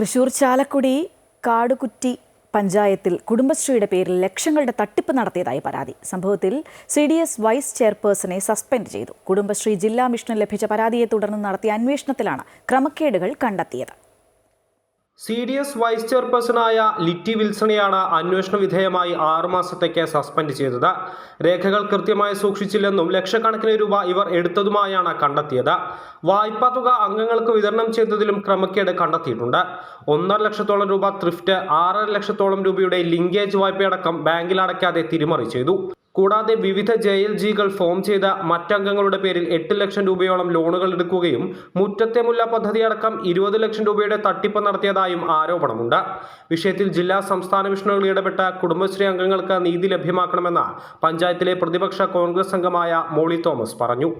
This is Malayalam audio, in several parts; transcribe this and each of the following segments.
തൃശൂർ ചാലക്കുടി കാടുകുറ്റി പഞ്ചായത്തിൽ കുടുംബശ്രീയുടെ പേരിൽ ലക്ഷങ്ങളുടെ തട്ടിപ്പ് നടത്തിയതായി പരാതി. സംഭവത്തിൽ സി ഡി എസ് വൈസ് ചെയർപേഴ്സണെ സസ്പെൻഡ് ചെയ്തു. കുടുംബശ്രീ ജില്ലാ മിഷന് ലഭിച്ച പരാതിയെ തുടർന്ന് നടത്തിയ അന്വേഷണത്തിലാണ് ക്രമക്കേടുകൾ കണ്ടെത്തിയത്. സി ഡി എസ് വൈസ് ചെയർപേഴ്സണായ ലിറ്റി വിൽസണെയാണ് അന്വേഷണ വിധേയമായി ആറുമാസത്തേക്ക് സസ്പെൻഡ് ചെയ്തത്. രേഖകൾ കൃത്യമായി സൂക്ഷിച്ചില്ലെന്നും ലക്ഷക്കണക്കിന് രൂപ ഇവർ എടുത്തതുമായാണ് കണ്ടെത്തിയത്. വായ്പാ തുക അംഗങ്ങൾക്ക് വിതരണം ചെയ്തതിലും ക്രമക്കേട് കണ്ടെത്തിയിട്ടുണ്ട്. ഒന്നര ലക്ഷത്തോളം രൂപ ത്രിഫ്റ്റ് ആറര ലക്ഷത്തോളം രൂപയുടെ ലിങ്കേജ് വായ്പയടക്കം ബാങ്കിൽ അടയ്ക്കാതെ തിരിമറി ചെയ്തു. കൂടാതെ വിവിധ ജെ എൽ ജികൾ ഫോം ചെയ്ത മറ്റംഗങ്ങളുടെ പേരിൽ എട്ട് ലക്ഷം രൂപയോളം ലോണുകൾ എടുക്കുകയും മുറ്റത്തെ മുല്ല പദ്ധതി അടക്കം ഇരുപത് ലക്ഷം രൂപയുടെ തട്ടിപ്പ് നടത്തിയതായും ആരോപണമുണ്ട്. വിഷയത്തിൽ ജില്ലാ സംസ്ഥാന മിഷനുകൾ ഇടപെട്ട കുടുംബശ്രീ അംഗങ്ങൾക്ക് നീതി ലഭ്യമാക്കണമെന്ന് പഞ്ചായത്തിലെ പ്രതിപക്ഷ കോൺഗ്രസ് അംഗമായ മോളി തോമസ് പറഞ്ഞു.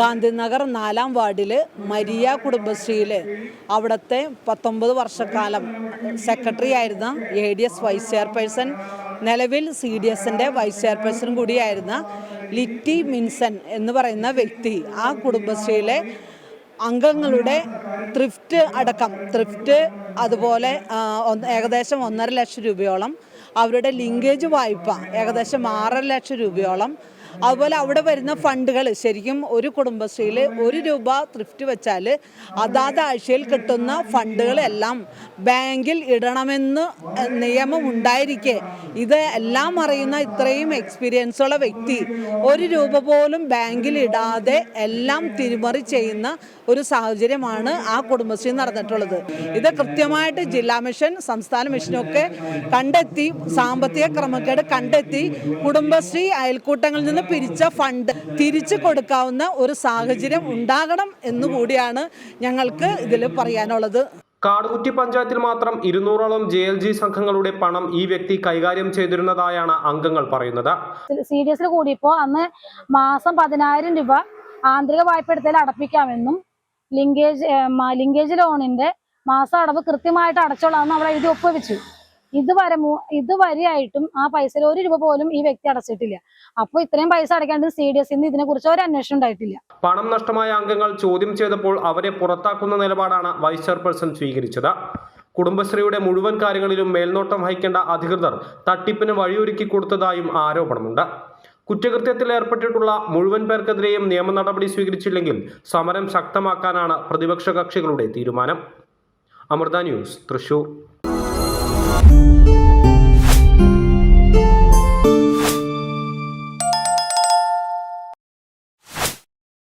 ഗാന്ധിനഗർ നാലാം വാർഡിൽ മരിയ കുടുംബശ്രീയിൽ അവിടുത്തെ പത്തൊമ്പത് വർഷക്കാലം സെക്രട്ടറി ആയിരുന്ന A D S vice chairperson നിലവിൽ സി ഡി എസിന്റെ വൈസ് ചെയർപേഴ്സൺ കൂടിയായിരുന്ന ലിറ്റി മിൻസൺ എന്ന് പറയുന്ന വ്യക്തി ആ കുടുംബശ്രീയിലെ അംഗങ്ങളുടെ ത്രിഫ്റ്റ് അടക്കം ത്രിഫ്റ്റ് അതുപോലെ ഏകദേശം ഒന്നര ലക്ഷം രൂപയോളം അവരുടെ ലിങ്കേജ് വായ്പ ഏകദേശം ആറര ലക്ഷം രൂപയോളം അതുപോലെ അവിടെ വരുന്ന ഫണ്ടുകൾ ശരിക്കും ഒരു കുടുംബശ്രീയിൽ ഒരു രൂപ ത്രിഫ്റ്റ് വെച്ചാൽ അതാത് ആഴ്ചയിൽ കിട്ടുന്ന ഫണ്ടുകളെല്ലാം ബാങ്കിൽ ഇടണമെന്ന് നിയമം ഉണ്ടായിരിക്കെ. ഇത് എല്ലാം അറിയുന്ന ഇത്രയും എക്സ്പീരിയൻസ് ഉള്ള വ്യക്തി ഒരു രൂപ പോലും ബാങ്കിൽ ഇടാതെ എല്ലാം തിരിമറി ചെയ്യുന്ന ഒരു സാഹചര്യമാണ് ആ കുടുംബശ്രീ നടന്നിട്ടുള്ളത്. ഇത് കൃത്യമായിട്ട് ജില്ലാ മിഷൻ സംസ്ഥാന മിഷനൊക്കെ കണ്ടെത്തി സാമ്പത്തിക ക്രമക്കേട് കണ്ടെത്തി കുടുംബശ്രീ അയൽക്കൂട്ടങ്ങളിൽ നിന്ന് പിരിച്ച ഫണ്ട് തിരിച്ചു കൊടുക്കാവുന്ന ഒരു സാഹചര്യം ഉണ്ടാകണം എന്നുകൂടിയാണ് ഞങ്ങൾക്ക് ഇതിൽ പറയാനുള്ളത്. കാടുകുറ്റി പഞ്ചായത്തിൽ മാത്രം ഇരുന്നൂറോളം ജെ എൽ ജി സംഘങ്ങളുടെ പണം ഈ വ്യക്തി കൈകാര്യം ചെയ്തിരുന്നതായാണ് അംഗങ്ങൾ പറയുന്നത്. സി ഡി എസിൽ കൂടിയപ്പോൾ അന്ന് മാസം പതിനായിരം രൂപ ആന്തരിക വായ്പ എടുത്താൽ അടപ്പിക്കാമെന്നും ലിങ്കേജ് ലിങ്കേജ് ലോണിന്റെ മാസം അടവ് കൃത്യമായിട്ട് അടച്ചോളാമെന്ന് അവിടെ എഴുതി ഒപ്പുവെച്ചു. ഇതുവരെ മൂ- ഇതുവരെയായിട്ടും ആ പൈസയിൽ ഒരു രൂപ പോലും ഈ വ്യക്തി അടച്ചിട്ടില്ല. അപ്പോൾ ഇത്രയും പൈസ അടയ്ക്കാണ്ട് സി ഡി എസിൽ ഇതിനെ ഇതിനെക്കുറിച്ച് ഒരു അന്വേഷണം ഉണ്ടായിട്ടില്ല. പണം നഷ്ടമായ അംഗങ്ങൾ ചോദ്യം ചെയ്തപ്പോൾ അവരെ പുറത്താക്കുന്ന നിലപാടാണ് വൈസ് ചെയർപേഴ്സൺ സ്വീകരിച്ചത്. കുടുംബശ്രീയുടെ മുഴുവൻ കാര്യങ്ങളിലും മേൽനോട്ടം വഹിക്കേണ്ട അധികൃതർ തട്ടിപ്പിന് വഴിയൊരുക്കി കൊടുത്തതായും ആരോപണമുണ്ട്. കുറ്റകൃത്യത്തിൽ ഏർപ്പെട്ടിട്ടുള്ള മുഴുവൻ പേർക്കെതിരെയും നിയമ നടപടി സ്വീകരിച്ചില്ലെങ്കിൽ സമരം ശക്തമാക്കാനാണ് പ്രതിപക്ഷ കക്ഷികളുടെ തീരുമാനം. Amrita news Thrissur. Thank you.